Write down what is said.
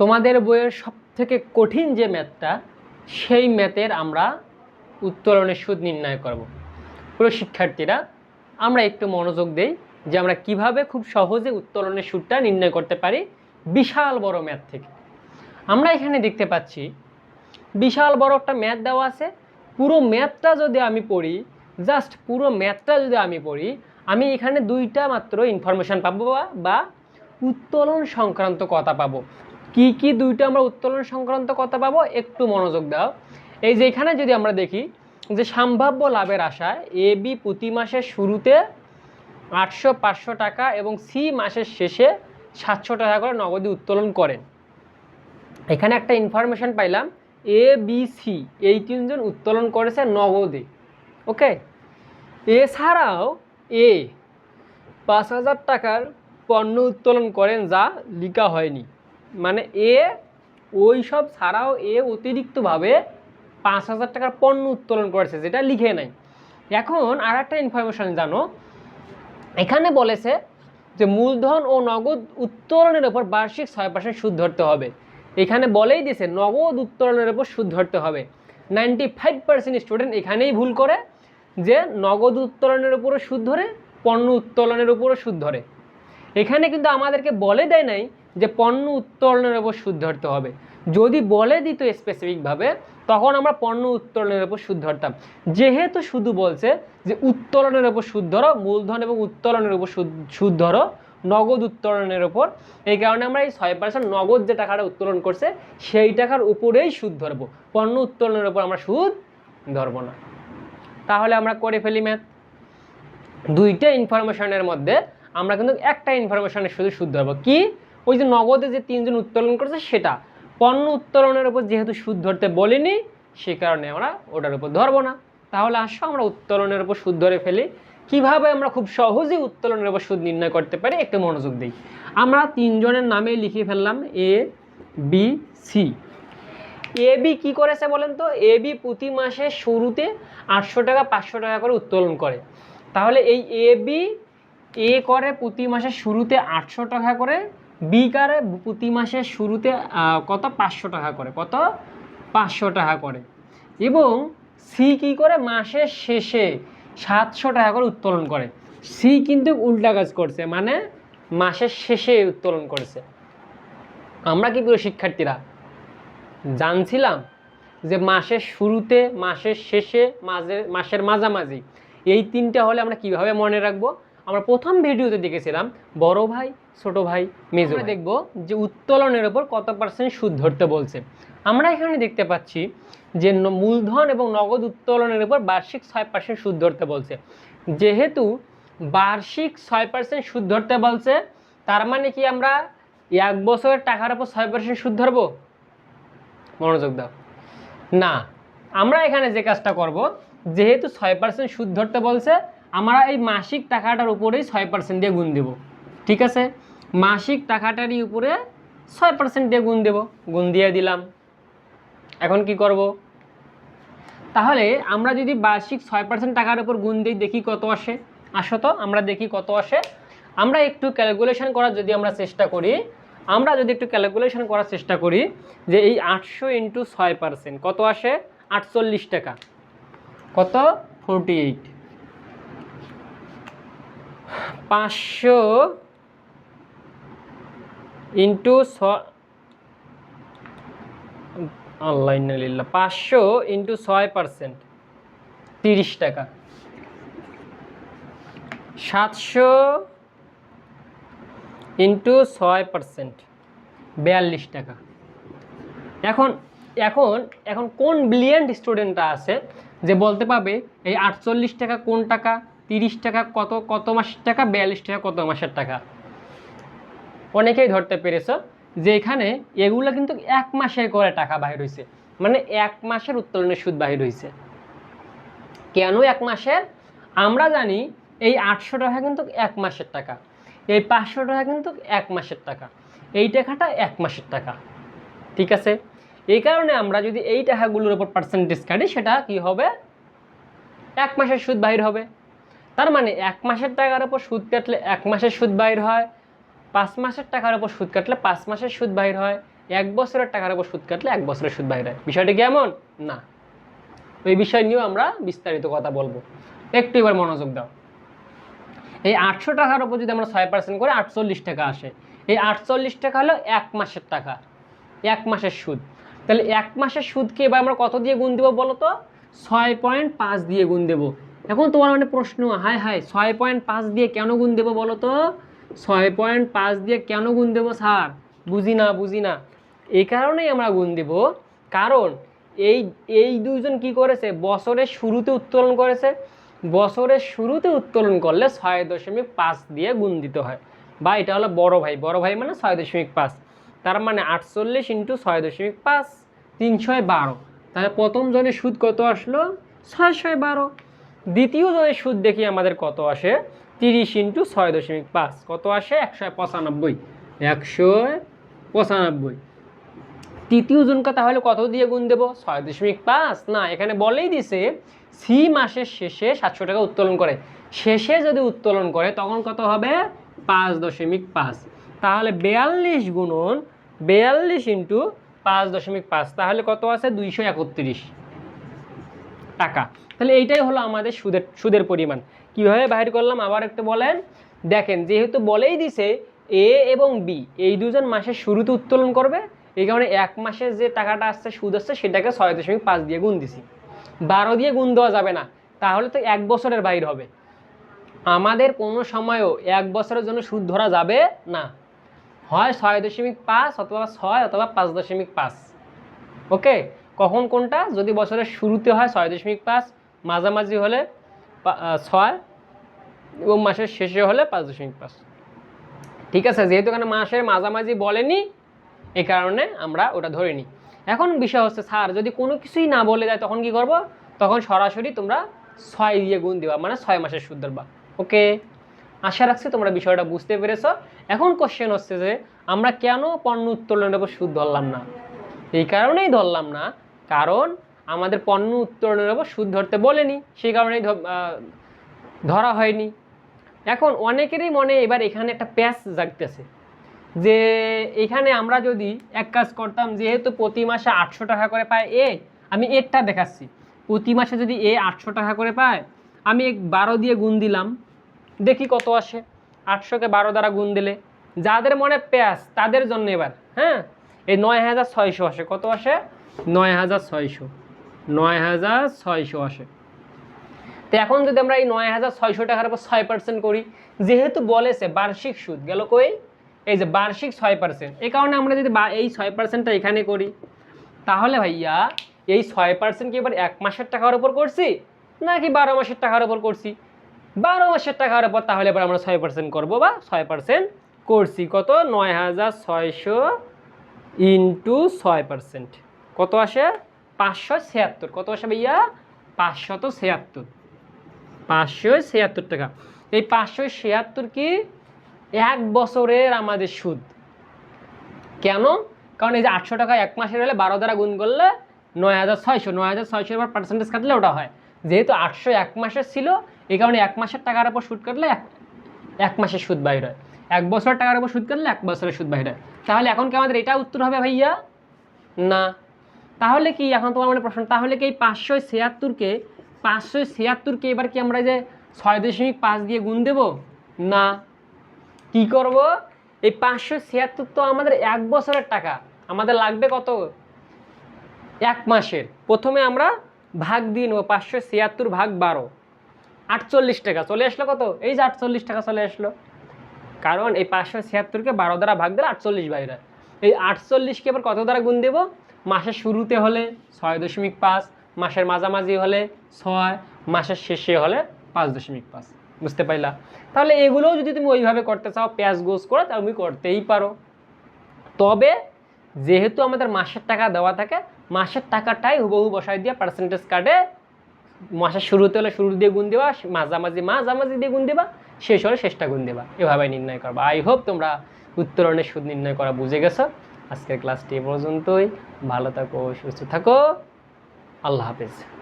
তোমাদের বইয়ের সব থেকে কঠিন যে ম্যাথটা, সেই ম্যাথের আমরা উত্তোলনের সুদ নির্ণয় করব। পুরো শিক্ষার্থীরা, আমরা একটু মনোযোগ দেই যে আমরা কীভাবে খুব সহজে উত্তোলনের সুদটা নির্ণয় করতে পারি বিশাল বড় ম্যাথ থেকে। আমরা এখানে দেখতে পাচ্ছি, বিশাল বড় একটা ম্যাথ দেওয়া আছে। পুরো ম্যাথটা যদি আমি পড়ি, জাস্ট পুরো ম্যাথটা যদি আমি পড়ি, আমি এখানে দুইটা মাত্র ইনফরমেশান পাবো বা উত্তোলন সংক্রান্ত কথা পাবো। কি কি দুইটা আমরা উত্তোলন সংক্রান্ত কথা পাবো, একটু মনোযোগ দাও। এই যে এখানে যদি আমরা দেখি যে সম্ভাব্য লাভের আশায় এ, বি প্রতি মাসের শুরুতে আটশো পাঁচশো টাকা এবং সি মাসের শেষে সাতশো টাকা করে নগদে উত্তোলন করেন। এখানে একটা ইনফরমেশন পাইলাম, এ, বি, সি এই তিনজন উত্তোলন করেছে নগদে, ওকে? এছাড়াও এ পাঁচ হাজার টাকার পণ্য উত্তোলন করেন যা লিখা হয়নি। মানে এ, ওই সব ছাড়াও এ অতিরিক্তভাবে পাঁচ হাজার টাকার পণ্য উত্তোলন করেছে, যেটা লিখে নাই। এখন আর একটা ইনফরমেশন জানো। এখানে বলেছে যে মূলধন ও নগদ উত্তোলনের ওপর বার্ষিক ছয় পার্সেন্ট সুদ ধরতে হবে। এখানে বলেই দিয়েছে, নগদ উত্তোলনের ওপর সুদ ধরতে হবে। নাইনটি ফাইভ পার্সেন্ট স্টুডেন্ট এখানেই ভুল করে যে নগদ উত্তোলনের উপরও সুদ ধরে, পণ্য উত্তোলনের উপরও সুদ ধরে। এখানে কিন্তু আমাদেরকে বলে দেয় নাই যে পণ্য উত্তোলনের উপর সুদ ধরতে হবে। যদি বলে দিত স্পেসিফিকভাবে তখন আমরা পণ্য উত্তোলনের উপর সুদ ধরতাম যেহেতু শুধু বলছে যে উত্তোলনের উপর সুদ ধরো মূলধন এবং উত্তোলনের উপর সুদ সুদ ধরো নগদ উত্তোলনের উপর, এই কারণে আমরা এই ছয় পার্সেন্ট নগদ যে টাকাটা উত্তোলন করছে, সেই টাকার উপরেই সুদ ধরবো পণ্য উত্তোলনের উপর আমরা সুদ ধরবো না। তাহলে আমরা করে ফেলি ম্যাথ দুইটা ইনফরমেশনের মধ্যে আমরা কিন্তু একটা ইনফরমেশনের শুধু সুদ ধরবো কি? ওই যে নগদে যে তিনজন উত্তোলন করেছে সেটা। পণ্য উত্তোলনের উপর যেহেতু সুদ ধরতে বলিনি, সে কারণে আমরা ওটার উপর ধরবো না। তাহলে আসো, আমরা উত্তোলনের উপর সুদ ধরে ফেলি। কীভাবে আমরা খুব সহজেই উত্তোলনের উপর সুদ নির্ণয় করতে পারি, একটু মনোযোগ দিই। আমরা তিনজনের নামে লিখে ফেললাম A, B, C. A, B কী করেছে বলেন তো? এ, বি প্রতি মাসে শুরুতে আটশো টাকা, পাঁচশো টাকা করে উত্তোলন করে। তাহলে এই এ, বি এ করে প্রতি মাসের শুরুতে আটশো টাকা করে বি করে প্রতি মাসের শুরুতে কত? পাঁচশো টাকা করে। কত? পাঁচশো টাকা করে। এবং সি কী করে? মাসের শেষে সাতশো টাকা করে উত্তোলন করে। সি কিন্তু উল্টা কাজ করছে মানে মাসের শেষে উত্তোলন করেছে। আমরা কি প্রিয় শিক্ষার্থীরা, জানছিলাম যে মাসের শুরুতে, মাসের শেষে, মাঝে, মাসের মাঝামাঝি, এই তিনটা হলে আমরা কীভাবে মনে রাখব? আমরা প্রথম ভিডিওতে দেখেছিলাম বড় ভাই ছোট ভাই মেজো। দেখব যে উত্তোলনের ওপর কত পার্সেন্ট সুদ ধরতে বলছে। আমরা এখানে দেখতে পাচ্ছি যে মূলধন এবং নগদ উত্তোলনের উপর বার্ষিক ছয় পার্সেন্ট সুদ ধরতে বলছে। যেহেতু বার্ষিক ছয় পার্সেন্ট সুদ ধরতে বলছে তার মানে কি আমরা এক বছরের টাকার উপর ছয় পার্সেন্ট সুদ ধরবো? মনোযোগ দাও। না আমরা এখানে যে কাজটা করব যেহেতু ছয় পার্সেন্ট সুদ ধরতে বলছে আমরা এই মাসিক টাকাটার উপরেই ছয় পার্সেন্ট দিয়ে গুণ দেব। ঠিক আছে? মাসিক টাকাটারই উপরে ছয় পার্সেন্ট দিয়ে গুণ দেব। গুণ দিয়ে দিলাম। এখন কি করব? তাহলে আমরা যদি বার্ষিক ছয় পার্সেন্ট টাকার উপর গুণ দিই, দেখি কত আসে। আসো তো, আমরা দেখি কত আসে। আমরা একটু ক্যালকুলেশন করার যদি আমরা চেষ্টা করি, আমরা যদি একটু ক্যালকুলেশন করার চেষ্টা করি যে এই আটশো ইন্টু ছয় পার্সেন্ট কত আসে? আটচল্লিশ টাকা। কত? ফোরটি এইট পাঁচশো ইন্টু ছ লিল্লা পাঁচশো ইন্টু ছয় পার্সেন্ট, তিরিশ টাকা। সাতশো ইন্টু ছয় পার্সেন্ট, বিয়াল্লিশ টাকা। এখন এখন এখন কোন ব্রিলিয়েন্ট স্টুডেন্টটা আছে যে বলতে পারবে, এই আটচল্লিশ টাকা কোন টাকা? তিরিশ টাকা কত কত মাসের টাকা? বিয়াল্লিশ টাকা, কত মাসের টাকা? অনেকেই ধরতে পেরেছ যে এখানে এগুলো কিন্তু এক মাসের করে টাকা বাহির হয়েছে মানে এক মাসের উত্তোলনের সুদ বাহির হয়েছে কেন এক মাসের? আমরা জানি এই আটশো টাকা কিন্তু এক মাসের টাকা। এই পাঁচশো টাকা কিন্তু এক মাসের টাকা। এই টাকাটা এক মাসের টাকা। ঠিক আছে? এই কারণে আমরা যদি এই টাকাগুলোর উপর পার্সেন্টেজ কাটি, সেটা কি হবে? এক মাসের সুদ বাহির হবে। তার মানে এক মাসের টাকার উপর সুদ কাটলে এক মাসের সুদ বাহির হয়, পাঁচ মাসের টাকার উপর সুদ কাটলে পাঁচ মাসের সুদ বাহির হয়, এক বছরের টাকার উপর সুদ কাটলে এক বছরের সুদ বাইরে হয়। বিষয়টা কেমন না। ওই বিষয় নিয়েও আমরা বিস্তারিত কথা বলব। একটু এবার মনোযোগ দাও। এই আটশো টাকার উপর যদি আমরা ছয় পার্সেন্ট করে আটচল্লিশ টাকা আসে, এই আটচল্লিশ টাকা হলো এক মাসের টাকা, এক মাসের সুদ। তাহলে এক মাসের সুদকে এবার আমরা কত দিয়ে গুণ দেবো বলো তো? ছয় পয়েন্ট পাঁচ দিয়ে গুণ দেবো। এখন তোমার মানে প্রশ্ন হাই হাই ছয় পয়েন্ট পাঁচ দিয়ে কেন গুণ দেবো বলো তো? ছয় পয়েন্ট পাঁচ দিয়ে কেন গুণ দেবো স্যার? বুঝি না বুঝি না। এই কারণেই আমরা গুণ দেব। কারণ এই এই দুজন কি করেছে? বছরের শুরুতে উত্তোলন করেছে। বছরের শুরুতে উত্তোলন করলে ছয় দশমিক পাঁচ দিয়ে গুণ দিতে হয়। বা এটা হলো বড় ভাই। বড় ভাই মানে ছয় দশমিক পাঁচ। তার মানে আটচল্লিশ ইন্টু ছয় দশমিক পাঁচ তিনশয় বারো। তাহলে প্রথম জনের সুদ কত আসলো? ছয়শয় বারো। দ্বিতীয় জনের সুদ দেখি আমাদের কত আসে? তিরিশ ইন্টু ছয় দশমিক পাঁচ। কত আসে? একশো পঁচানব্বই। একশো পঁচানব্বই। তৃতীয় জনকে তাহলে কত দিয়ে গুণ দেবো? ছয় দশমিক পাঁচ। না, এখানে বলেই দিছে, সি মাসের শেষে সাতশো টাকা উত্তোলন করে। শেষে যদি উত্তোলন করে, তখন কত হবে? পাঁচ দশমিক পাঁচ। তাহলে বেয়াল্লিশ গুণন বেয়াল্লিশ ইন্টু পাঁচ দশমিক পাঁচ, তাহলে কত আছে? দুইশো একত্রিশ টাকা। তাহলে এইটাই হলো আমাদের সুদের সুদের পরিমাণ। কীভাবে বাইর করলাম? আবার একটু বলেন। দেখেন, যেহেতু বলেই দিছে এ এবং বি এই দুজন মাসের শুরুতে উত্তোলন করবে, এই কারণে এক মাসের যে টাকাটা আসছে, সুদ আসছে, সেটাকে ছয় দশমিক পাঁচ দিয়ে গুণ দিছি। বারো দিয়ে গুণ দেওয়া যাবে না, তাহলে তো এক বছরের বাইর হবে। আমাদের কোনো সময়ও এক বছরের জন্য সুদ ধরা যাবে না। হয় ছয় দশমিক পাঁচ অথবা ছয় অথবা পাঁচ দশমিক পাঁচ। ওকে? কখন কোনটা? যদি বছরের শুরুতে হয় ছয় দশমিক পাঁচ মাঝামাঝি হলে ছয় এবং মাসের শেষে হলে পাঁচ দশমিক পাঁচ। ঠিক আছে, যেহেতু এখানে মাসের মাঝামাঝি বলেনি এই কারণে আমরা ওটা ধরে নিই। এখন বিষয় হচ্ছে, স্যার, যদি কোনো কিছুই না বলে দেয়, তখন কি করব? তখন সরাসরি তোমরা ছয় দিয়ে গুণ দিবা মানে ছয় মাসের সুদ ধরবা। ওকে? আশা রাখছি তোমরা বিষয়টা বুঝতে পেরেছ। এখন কোশ্চেন হচ্ছে যে, আমরা কেন পণ্য উত্তোলনের উপর সুদ ধরলাম না? এই কারণেই ধরলাম না, কারণ আমাদের পণ্য উত্তোলনের উপর সুদ ধরতে বলেনি, সেই কারণেই ধরা হয়নি। এখন অনেকেরই মনে এবার এখানে একটা প্যাচ জাগতেছে যে এখানে আমরা যদি এক কাজ করতাম, যেহেতু প্রতি মাসে আটশো টাকা করে পায় এ আমি এরটা দেখাচ্ছি। প্রতি মাসে যদি এ আটশো টাকা করে পায়, আমি বারো দিয়ে গুণ দিলাম, দেখি কত আসে। আটশোকে বারো দ্বারা গুণ দিলে, যাদের মনে প্যাস তাদের জন্য এবার হ্যাঁ? এই নয় হাজার ছয়শো আসে। কত আসে? নয় হাজার ছয়শো। নয় হাজার ছয়শো আসে তো এখন যদি আমরা এই নয় হাজার ছয়শো টাকার উপর ছয় পার্সেন্ট করি, যেহেতু বলেছে বার্ষিক সুদ, গেল কই? এই যে বার্ষিক ছয় পার্সেন্ট এই কারণে আমরা যদি এই ছয় পার্সেন্টটা এখানে করি, তাহলে ভাইয়া এই ছয় পার্সেন্ট কি এবার এক মাসের টাকার উপর করছি, নাকি বারো মাসের টাকার উপর করছি? বারো মাসের টাকার উপর তাহলে এবার আমরা ছয় পার্সেন্ট করব বা ছয় পার্সেন্ট করছি। কত? নয় হাজার ছয়শো ইন্টু ছয় পার্সেন্ট কত আসে? পাঁচশো ছিয়াত্তর। কত আসে ভাইয়া? পাঁচশত ছিয়াত্তর। পাঁচশো ছিয়াত্তর টাকা। এই পাঁচশো ছিয়াত্তর কি এক বছরের আমাদের সুদ। কেন? কারণ এই যে আটশো টাকা এক মাসের হলে বারো দ্বারা গুণ করলে নয় হাজার ছয়শো। নয় হাজার ছয়শো এবার পার্সেন্টেজ কাটলে ওটা হয়। যেহেতু আটশো এক মাসের ছিল, এই কারণে এক মাসের টাকার উপর সুদ কাটলে এক এক মাসের সুদ বাইর হয়। এক বছর টাকার উপর সুদ কাটলে এক বছরের সুদ বাইর হয়। তাহলে এখন কি আমাদের এটা উত্তর হবে ভাইয়া? না। তাহলে কি, এখন তোমার মানে প্রশ্ন, তাহলে কি এই পাঁচশো ছিয়াত্তরকে পাঁচশো ছিয়াত্তরকে এবার কি আমরা যে ছয় দশমিক পাঁচ দিয়ে গুণ দেবো? না। কি করব? এই পাঁচশো ছিয়াত্তর তো আমাদের এক বছরের টাকা। আমাদের লাগবে কত? এক মাসের। প্রথমে আমরা ভাগ দিয়ে নেব, পাঁচশো ছিয়াত্তর ভাগ বারো। আটচল্লিশ টাকা। চলে আসলো কত? এই যে আটচল্লিশ টাকা চলে আসলো। কারণ এই পাঁচশো ছিয়াত্তরকে বারো দ্বারা ভাগ দিলে আটচল্লিশ বাইরে এই আটচল্লিশকে এবার কত দ্বারা গুণ দেবো? মাসের শুরুতে হলে ছয় দশমিক পাঁচ, মাসের মাঝামাঝি হলে ছয়, মাসের শেষে হলে পাঁচ দশমিক পাঁচ। বুঝতে পারলা তাহলে এগুলোও যদি তুমি ওইভাবে করতে চাও, পেঁয়াজ গোস করে, তাহলে তুমি করতেই পারো। তবে যেহেতু আমাদের মাসের টাকা দেওয়া থাকে, মাসের টাকাটাই হুবহু বসাই দিয়ে পার্সেন্টেজ কাটে মাসের শুরুতে হলে শুরু দিয়ে গুণ দেবা, মাঝামাঝি মাঝামাঝি দিয়ে গুণ দেবা, শেষ হলে শেষটা গুণ দেবা। এভাবে নির্ণয় করবা। আই হোপ তোমরা উত্তরণের সুদ নির্ণয় করা বুঝে গেছো। আজকের ক্লাসটি পর্যন্তই। ভালো থাকো সুস্থ থাকো। আল্লাহ হাফেজ।